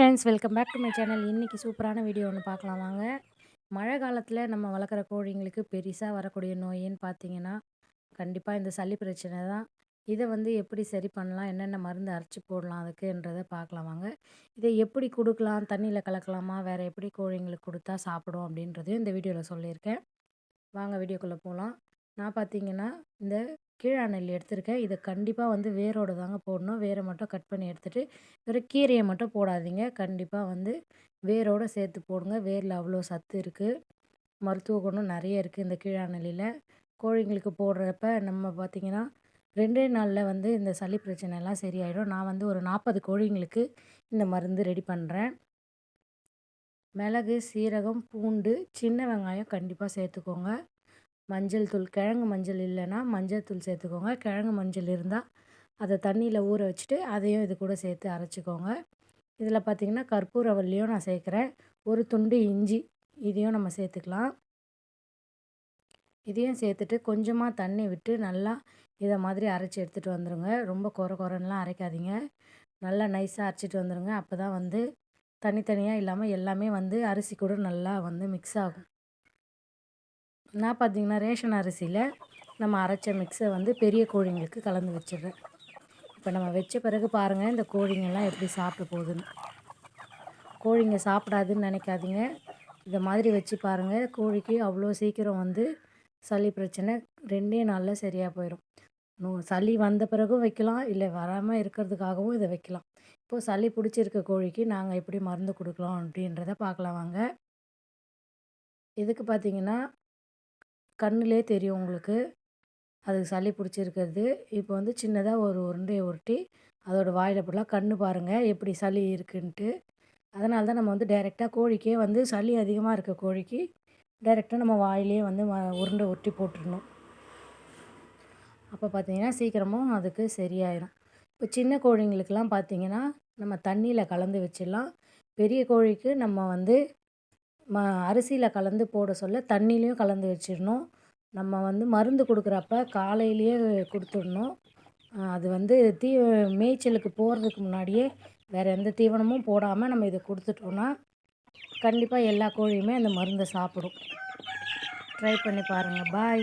Friends welcome back to my channel இன்றைக்கி சூப்பரான video ஒன்று பார்க்கலாம் வாங்க. மழை காலத்தில் நம்ம வளர்க்குற கோழிங்களுக்கு பெருசாக வரக்கூடிய நோயின்னு பார்த்தீங்கன்னா கண்டிப்பாக இந்த சளி பிரச்சனை தான். இதை வந்து எப்படி சரி பண்ணலாம் என்னென்ன மருந்து அரைச்சி போடலாம் அதுக்குன்றதை பார்க்கலாம் வாங்க. இதை எப்படி கொடுக்கலாம் தண்ணியில் கலக்கலாமா வேறு எப்படி கோழிங்களுக்கு கொடுத்தா சாப்பிடும் அப்படின்றதையும் இந்த வீடியோவில் சொல்லியிருக்கேன். வாங்க வீடியோக்குள்ளே போகலாம் நான் பார்த்தீங்கன்னா இந்த கீழாநெல் எடுத்திருக்கேன். இதை கண்டிப்பாக வந்து வேரோடு தாங்க போடணும். வேரை மட்டும் கட் பண்ணி எடுத்துகிட்டு வெறும் கீரையை மட்டும் போடாதீங்க. கண்டிப்பாக வந்து வேரோடு சேர்த்து போடுங்க. வேரில் அவ்வளோ சத்து இருக்குது மருத்துவ குணம் நிறைய இருக்குது இந்த கீழாநெல்லியில் கோழிங்களுக்கு போடுறப்ப நம்ம பார்த்திங்கன்னா ரெண்டே நாளில் வந்து இந்த சளி பிரச்சனைலாம் சரியாயிடும். நான் வந்து ஒரு நாற்பது கோழிங்களுக்கு இந்த மருந்து ரெடி பண்ணுறேன் மிளகு சீரகம் பூண்டு சின்ன வெங்காயம் கண்டிப்பாக சேர்த்துக்கோங்க. மஞ்சள் தூள் கிழங்கு மஞ்சள் இல்லைன்னா மஞ்சள் தூள் சேர்த்துக்கோங்க. கிழங்கு மஞ்சள் இருந்தால் அதை தண்ணியில் ஊற வச்சுட்டு அதையும் இது கூட சேர்த்து அரைச்சிக்கோங்க. இதில் பார்த்திங்கன்னா கற்பூரவல்லியும் நான் சேர்க்குறேன். ஒரு துண்டு இஞ்சி இதையும் நம்ம சேர்த்துக்கலாம். இதையும் சேர்த்துட்டு கொஞ்சமாக தண்ணி விட்டு நல்லா இதை மாதிரி அரைச்சி எடுத்துகிட்டு வந்துடுங்க ரொம்ப குறை குறைன்னெலாம் அரைக்காதீங்க. நல்லா நைஸாக அரைச்சிட்டு வந்துடுங்க அப்போ தான் வந்து தனித்தனியாக இல்லாமல் எல்லாமே வந்து அரிசி கூட நல்லா வந்து மிக்ஸ் ஆகும். நான் பார்த்தீங்கன்னா ரேஷன் அரிசியில் நம்ம அரைச்ச மிக்ஸை வந்து பெரிய கோழிங்களுக்கு கலந்து வச்சிடுறேன். இப்போ நம்ம வச்ச பிறகு பாருங்கள் இந்த கோழிங்கெல்லாம் எப்படி சாப்பிட்டு போகுதுன்னு. கோழிங்க சாப்பிடாதுன்னு நினைக்காதீங்க. இதை மாதிரி வச்சு பாருங்கள் கோழிக்கு அவ்வளோ சீக்கிரம் வந்து சளி பிரச்சனை ரெண்டே நாளில் சரியாக போயிடும் சளி வந்த பிறகும் வைக்கலாம் இல்லை வராமல் இருக்கிறதுக்காகவும் இதை வைக்கலாம். இப்போது சளி பிடிச்சிருக்க கோழிக்கு நாங்கள் எப்படி மருந்து கொடுக்கலாம் அப்படின்றத பார்க்கலாம் வாங்க. இதுக்கு பார்த்திங்கன்னா கண்ணுலேயே தெரியும் உங்களுக்கு. அதுக்கு சளி பிடிச்சிருக்கிறது. இப்போ வந்து சின்னதாக ஒரு உருண்டையை உருட்டி அதோடய வாயில் போடலாம் கண் பாருங்கள் எப்படி சளி இருக்குன்ட்டு. அதனால தான் நம்ம வந்து டைரெக்டாக கோழிக்கே வந்து சளி அதிகமாக இருக்க கோழிக்கு டைரெக்டாக நம்ம வாயிலே வந்து உருண்டை உருட்டி போட்டுடணும் அப்போ பார்த்திங்கன்னா சீக்கிரமும் அதுக்கு சரியாயிடும் இப்போ சின்ன கோழிங்களுக்கெல்லாம் பார்த்திங்கன்னா நம்ம தண்ணியில் கலந்து வச்சிடலாம். பெரிய கோழிக்கு நம்ம வந்து ம அரிசியில் கலந்து போட சொல்ல தண்ணிலையும் கலந்து வச்சிடணும். நம்ம வந்து மருந்து கொடுக்குறப்ப காலையிலேயே கொடுத்துடணும். அது வந்து தீ மேய்ச்சலுக்கு போகிறதுக்கு முன்னாடியே வேறு எந்த தீவனமும் போடாமல் நம்ம இதை கொடுத்துட்டோன்னா கண்டிப்பாக எல்லா கோழியுமே அந்த மருந்தை சாப்பிடும். ட்ரை பண்ணி பாருங்கள் பாய்